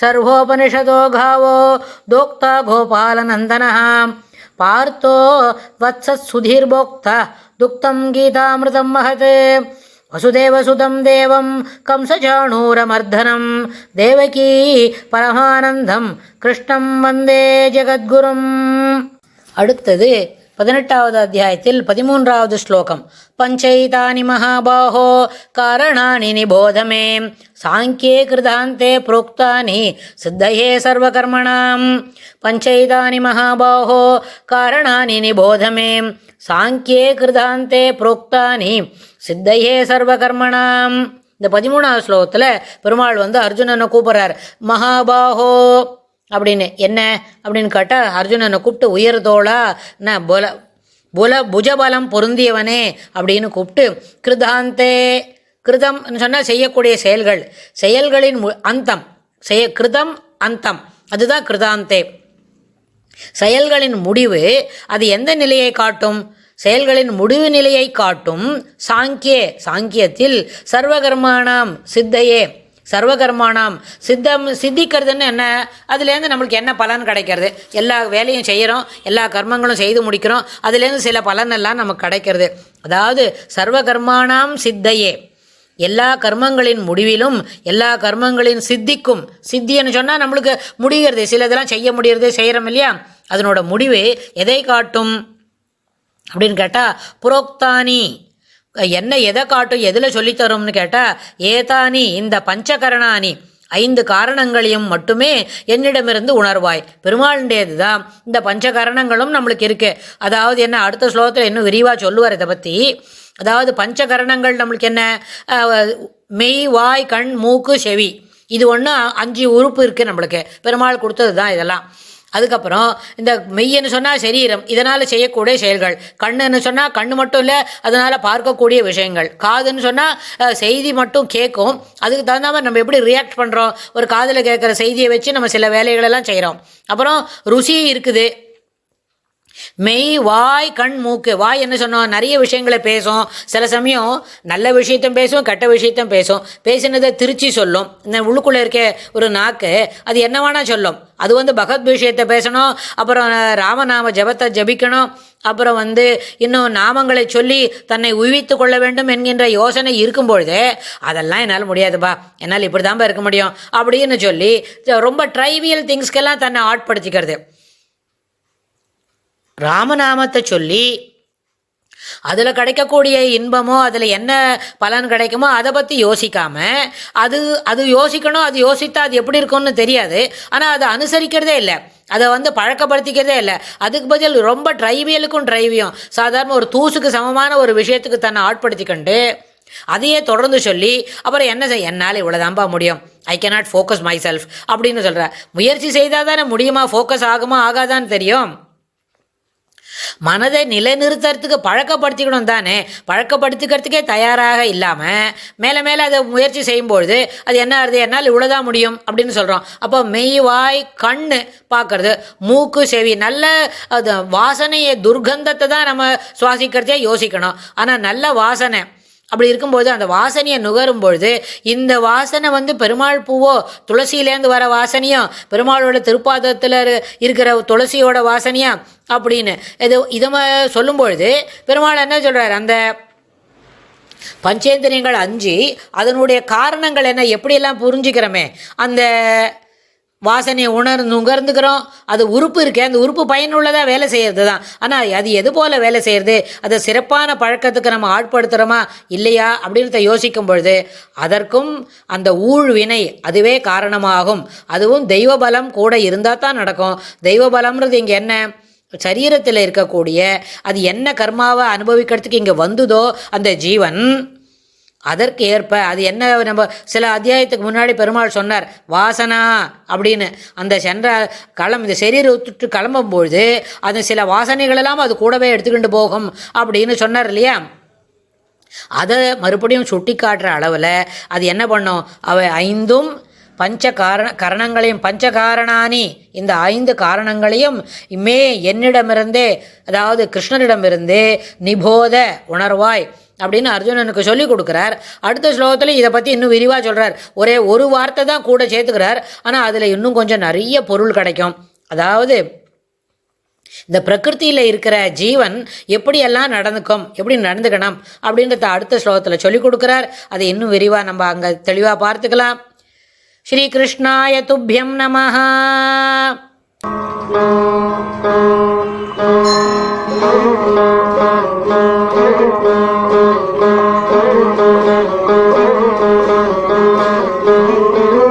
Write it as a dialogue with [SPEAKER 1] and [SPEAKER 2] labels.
[SPEAKER 1] सर्वोपनिषदो घावो दोक्ता गोपालनन्दनः पार्थो वत्सत्सुधीर्भोक्ता दुक्तं गीतामृतं महत् वसुदेवसुतं देवं कंसचाणूरमर्दनं देवकी परमानन्दं கிருஷ்ணம் வந்தே ஜெகத்குரும் அடுத்தது பதினெட்டாவது அத்தியாயத்தில் பதிமூன்றாவது ஸ்லோகம். பஞ்சைதானி மகாபாஹோ காரணானி நிபோதமே சாங்கியே கிருதாந்தே புரோக்தானி சித்தையே சர்வகர்மணாம். பஞ்சைதானி மகாபாஹோ காரணானி நிபோதமே சாங்கியே கிருதாந்தே புரோக்தானி சித்தையே சர்வகர்மணாம். இந்த பதிமூணாவது ஸ்லோகத்தில் பெருமாள் வந்து அர்ஜுனனை கூப்பிட்றார். மகாபாஹோ அப்படின்னு. என்ன அப்படின்னு கேட்டால் அர்ஜுனனை கூப்பிட்டு உயர்தோளா நான் புல புல புஜபலம் பொருந்தியவனே அப்படின்னு கூப்பிட்டு கிருதாந்தே கிருதம் சொன்னால் செய்யக்கூடிய செயல்கள். செயல்களின் மு அந்தம். செய கிருதம் அந்தம். அதுதான் கிருதாந்தே. செயல்களின் முடிவு அது எந்த நிலையை காட்டும்? செயல்களின் முடிவு நிலையை காட்டும் சாங்கிய சாங்கியத்தில் சர்வகர்மானாம் சித்தையே. சர்வகர்மானாம். சித்தம் சித்திக்கிறதுன்னு என்ன? அதுலேருந்து நம்மளுக்கு என்ன பலன் கிடைக்கிறது? எல்லா வேலையும் செய்கிறோம் எல்லா கர்மங்களும் செய்து முடிக்கிறோம் அதுலேருந்து சில பலனெல்லாம் நமக்கு கிடைக்கிறது. அதாவது சர்வகர்மானாம் சித்தையே. எல்லா கர்மங்களின் முடிவிலும் எல்லா கர்மங்களின் சித்திக்கும் சித்தின்னு சொன்னால் நம்மளுக்கு முடிகிறது. சிலதெல்லாம் செய்ய முடிகிறது செய்கிறோம் இல்லையா? அதனோட முடிவு எதை காட்டும்? அப்படின்னு கேட்டால் புரோக்தானி. என்ன எதை காட்டும் எதில் சொல்லித்தரும்னு கேட்டால் ஏதானி இந்த பஞ்சகரணானி ஐந்து காரணங்களையும் மட்டுமே என்னிடமிருந்து உணர்வாய். பெருமாளுடையது தான் இந்த பஞ்சகரணங்களும் நம்மளுக்கு இருக்குது அதாவது என்ன அடுத்த ஸ்லோகத்தில் இன்னும் விரிவாக சொல்லுவார் இதை பற்றி அதாவது பஞ்சகரணங்கள் நம்மளுக்கு என்ன? மெய் வாய் கண் மூக்கு செவி. இது ஒன்று அஞ்சு உறுப்பு இருக்குது நம்மளுக்கு. பெருமாள் கொடுத்தது தான் இதெல்லாம். அதுக்கப்புறம் இந்த மெய்யன்னு சொன்னால் சரீரம் இதனால் செய்யக்கூடிய செயல்கள். கண்ணுன்னு சொன்னால் கண்ணு மட்டும் இல்லை அதனால் பார்க்கக்கூடிய விஷயங்கள். காதுன்னு சொன்னால் செய்தி மட்டும் கேட்கும் அதுக்கு தகுந்த மாதிரி நம்ம எப்படி ரியாக்ட் பண்ணுறோம் ஒரு காதில் கேட்குற செய்தியை வச்சு நம்ம சில வேலைகளெல்லாம் செய்கிறோம் அப்புறம் ருசி இருக்குது. மெய் வாய் கண் மூக்கு. வாய் என்ன சொன்னோம்? நிறைய விஷயங்களை பேசும். சில சமயம் நல்ல விஷயத்தையும் பேசும் கெட்ட விஷயத்தையும் பேசும். பேசினதை திருச்சி சொல்லும். இந்த உள்ளுக்குள்ளே இருக்க ஒரு நாக்கு அது என்னவானா சொல்லும். அது வந்து பகத் விஷயத்தை பேசணும். அப்புறம் ராமநாம ஜபத்தை ஜபிக்கணும். அப்புறம் வந்து இன்னும் நாமங்களை சொல்லி தன்னை உய்வித்து கொள்ள வேண்டும் என்கின்ற யோசனை இருக்கும் பொழுதே அதெல்லாம் என்னால் முடியாதுப்பா. என்னால் இப்படி தான்ப்பா இருக்க முடியும். அப்படின்னு சொல்லி ரொம்ப ட்ரைவியல் திங்ஸ்க்கெல்லாம் தன்னை ஆட்படுத்திக்கிறது. ராமநாமத்தை சொல்லி அதில் கிடைக்கக்கூடிய இன்பமோ அதில் என்ன பலன் கிடைக்குமோ அதை பற்றி யோசிக்காம அது அது யோசிக்கணும் அது யோசித்தா அது எப்படி இருக்கும்னு தெரியாது. ஆனால் அதை அனுசரிக்கிறதே இல்லை. அதை வந்து பழக்கப்படுத்திக்கிறதே இல்லை. அதுக்கு பதில் ரொம்ப ட்ரைவியலுக்கும் ட்ரைவியும் சாதாரண ஒரு தூசுக்கு சமமான ஒரு விஷயத்துக்கு தன்னை ஆட்படுத்திக்கொண்டு அதையே தொடர்ந்து சொல்லி அப்புறம் என்ன செய் என்னால் இவ்வளோதான்ப்பா முடியும்? I cannot focus myself அப்படின்னு சொல்கிற முயற்சி செய்தால் தானே முடியுமா? ஃபோக்கஸ் ஆகுமா? ஆகாதான்னு தெரியும். மனதை நிலைநிறுத்துறதுக்கு பழக்கப்படுத்திக்கணும் தானே? பழக்கப்படுத்திக்கிறதுக்கே தயாராக இல்லாமல் மேலே மேலே அதை முயற்சி செய்யும்பொழுது அது என்ன ஆகுது என்னால் இவ்வளோதான் முடியும் அப்படின்னு சொல்கிறோம் அப்போ மெய் வாய் கண் பார்க்கறது. மூக்கு செவி நல்ல அது வாசனையை துர்கந்தத்தை தான் நம்ம சுவாசிக்கிறதே யோசிக்கணும். ஆனால் நல்ல வாசனை அப்படி இருக்கும்போது அந்த வாசனையை நுகரும் பொழுது இந்த வாசனை வந்து பெருமாள் பூவோ துளசியிலேருந்து வர வாசனையோ பெருமாளோட திருப்பாதத்தில் இருக்கிற துளசியோட வாசனையா? அப்படின்னு. இது இதை ம- சொல்லும் பொழுது பெருமாள் என்ன சொல்கிறார் அந்த பஞ்சேந்திரியங்கள் அஞ்சு அதனுடைய காரணங்கள் என்ன? எப்படியெல்லாம் புரிஞ்சுக்கிறோமே? அந்த வாசனையை உணர் நுகர்ந்துக்கிறோம். அது உறுப்பு இருக்கே அந்த உறுப்பு பயனுள்ளதாக வேலை செய்கிறது தான் ஆனால் அது எது போல் வேலை செய்கிறது அதை சிறப்பான பழக்கத்துக்கு நம்ம ஆட்படுத்துகிறோமா இல்லையா? அப்படின்றத யோசிக்கும் பொழுது அதற்கும் அந்த ஊழ்வினை அதுவே காரணமாகும். அதுவும் தெய்வ பலம் கூட இருந்தால் தான் நடக்கும். தெய்வ பலம்ன்றது இங்கே என்ன? சரீரத்தில் இருக்கக்கூடிய அது என்ன கர்மாவை அனுபவிக்கிறதுக்கு இங்கே வந்துதோ அந்த ஜீவன் அதற்கு ஏற்ப அது என்ன நம்ம சில அத்தியாயத்துக்கு முன்னாடி பெருமாள் சொன்னார் வாசனா அப்படின்னு. அந்த சென்ற களம் இந்த சரீரம் விட்டுட்டு கிளம்பும்பொழுது அது சில வாசனைகளெல்லாம் அது கூடவே எடுத்துக்கிட்டு போகும் அப்படின்னு சொன்னார் இல்லையா? அதை மறுபடியும் சுட்டி காட்டுற அளவில் அது என்ன பண்ணும்? அவை ஐந்தும் பஞ்ச காரண கரணங்களையும் பஞ்ச காரணானி இந்த ஐந்து காரணங்களையும் மே என்னிடமிருந்தே அதாவது கிருஷ்ணனிடமிருந்தே நிபோத உணர்வாய் அப்படின்னு அர்ஜுனனுக்கு சொல்லி கொடுக்குறார். அடுத்த ஸ்லோகத்தில் இதை பற்றி இன்னும் விரிவாக சொல்கிறார் ஒரே ஒரு வார்த்தை தான் கூட சேர்த்துக்கிறார். ஆனால் அதில் இன்னும் கொஞ்சம் நிறைய பொருள் கிடைக்கும். அதாவது இந்த பிரகிருத்தியில் இருக்கிற ஜீவன் எப்படியெல்லாம் நடந்துக்கும் எப்படி நடந்துக்கணும் அப்படின்றத அடுத்த ஸ்லோகத்தில் சொல்லிக் கொடுக்குறார். அதை இன்னும் விரிவாக நம்ம அங்கே தெளிவாக பார்த்துக்கலாம். श्रीकृष्णाय तुभ्यं नमः
[SPEAKER 2] Thank you.